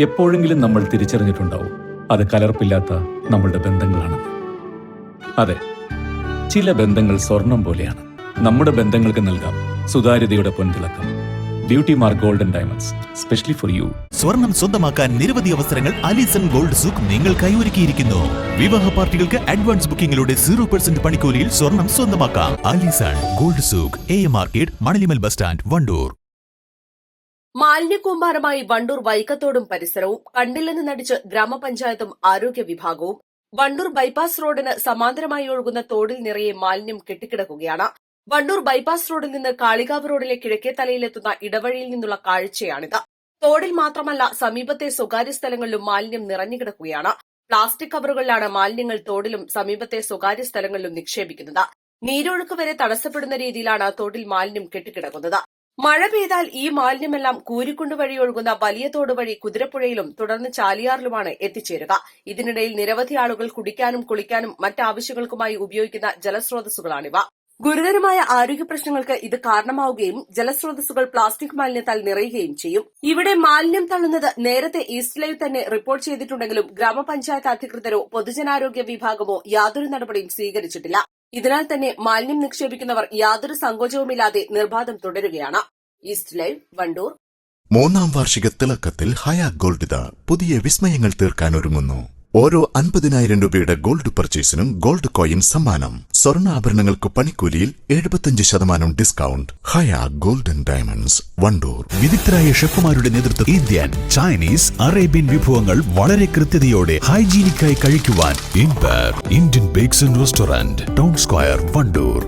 എപ്പോഴെങ്കിലും നമ്മൾ തിരിച്ചറിഞ്ഞിട്ടുണ്ടാവും. അത് കലർപ്പില്ലാത്ത നമ്മളുടെ ബന്ധങ്ങളാണ് അതെ ചില ബന്ധങ്ങൾ സ്വർണം പോലെയാണ്. നമ്മുടെ ബന്ധങ്ങൾക്ക് നൽകാം സുതാര്യതയുടെ പൊൻതിളക്കം. Beauty mark golden diamonds specially for you സ്വർണം സ്വന്തമാക്കാൻ നിരവധി അവസരങ്ങൾ അലിസൺ ഗോൾഡ് സൂക്ക് നിങ്ങൾ ഒരുക്കിയിരിക്കുന്നു. വിവാഹ പാർട്ടികൾക്ക് അഡ്വാൻസ് ബുക്കിംഗിലൂടെ സീറോ പെർസെന്റ് പണിക്കൂലിയിൽ സ്വർണം സ്വന്തമാക്കാം. Alison gold souk a market Manalimal bus stand Wandoor. മാലിന്യക്കൂമ്പാരമായി Wandoor വൈക്കത്തോടും പരിസരവും കണ്ടില്ലെന്ന് നടിച്ച് ഗ്രാമപഞ്ചായത്തും ആരോഗ്യ വിഭാഗവും വണ്ടൂർ ബൈപ്പാസ് റോഡിന് സമാന്തരമായി ഒഴുകുന്ന തോടിൽ നിറയെ മാലിന്യം കെട്ടിക്കിടക്കുകയാണ്. വണ്ടൂർ ബൈപ്പാസ് റോഡിൽ നിന്ന് കാളികാവ് റോഡിലെ കിഴക്കേ തലയിലെത്തുന്ന ഇടവഴിയിൽ നിന്നുള്ള കാഴ്ചയാണിത്. തോടിൽ മാത്രമല്ല സമീപത്തെ സ്വകാര്യ സ്ഥലങ്ങളിലും മാലിന്യം നിറഞ്ഞുകിടക്കുകയാണ്. പ്ലാസ്റ്റിക് കവറുകളിലാണ് മാലിന്യങ്ങൾ തോടിലും സമീപത്തെ സ്വകാര്യ സ്ഥലങ്ങളിലും നിക്ഷേപിക്കുന്നത്. നീരൊഴുക്ക് വരെ തടസ്സപ്പെടുന്ന രീതിയിലാണ് തോടിൽ മാലിന്യം കെട്ടിക്കിടക്കുന്നത്. മഴ പെയ്താൽ ഈ മാലിന്യമെല്ലാം കൂരിക്കുണ്ട് വഴി ഒഴുകുന്ന വലിയ തോട് വഴി കുതിരപ്പുഴയിലും തുടർന്ന് ചാലിയാറിലുമാണ് എത്തിച്ചേരുക. ഇതിനിടയിൽ നിരവധി ആളുകൾ കുടിക്കാനും കുളിക്കാനും മറ്റാവശ്യങ്ങൾക്കുമായി ഉപയോഗിക്കുന്ന ജലസ്രോതസ്സുകളാണിവ. ഗുരുതരമായ ആരോഗ്യ പ്രശ്നങ്ങൾക്ക് ഇത് കാരണമാവുകയും ജലസ്രോതസ്സുകൾ പ്ലാസ്റ്റിക് മാലിന്യത്താൽ നിറയുകയും ചെയ്യും. ഇവിടെ മാലിന്യം തള്ളുന്നത് നേരത്തെ ഈസ്റ്റ് ലൈവ് തന്നെ റിപ്പോർട്ട് ചെയ്തിട്ടുണ്ടെങ്കിലും ഗ്രാമപഞ്ചായത്ത് അധികൃതരോ പൊതുജനാരോഗ്യ വിഭാഗമോ യാതൊരു നടപടിയും സ്വീകരിച്ചിട്ടില്ല. ഇതിനാൽ തന്നെ മാലിന്യം നിക്ഷേപിക്കുന്നവർ യാതൊരു സങ്കോചവുമില്ലാതെ നിർബാധം തുടരുകയാണ്. East live Wandoor. മൂന്നാം വാർഷിക തിളക്കത്തിൽ ഹയാ ഗോൾഡിത പുതിയ വിസ്മയങ്ങൾ തീർക്കാൻ ഒരുങ്ങുന്നു. ഓരോ അൻപതിനായിരം രൂപയുടെ ഗോൾഡ് പർച്ചേസിനും ഗോൾഡ് കോയിൻ സമ്മാനം. സ്വർണാഭരണങ്ങൾക്ക് പണിക്കൂലിയിൽ എഴുപത്തിയഞ്ച് ശതമാനം discount. Haya golden diamonds Wandoor. വിദഗ്ധരായ ഷെഫുമാരുടെ നേതൃത്വം ഇന്ത്യൻ ചൈനീസ് അറേബ്യൻ വിഭവങ്ങൾ വളരെ കൃത്യതയോടെ ഹൈജീനിക്കായി കഴിക്കുവാൻ Indian bakes and restaurant town square Wandoor.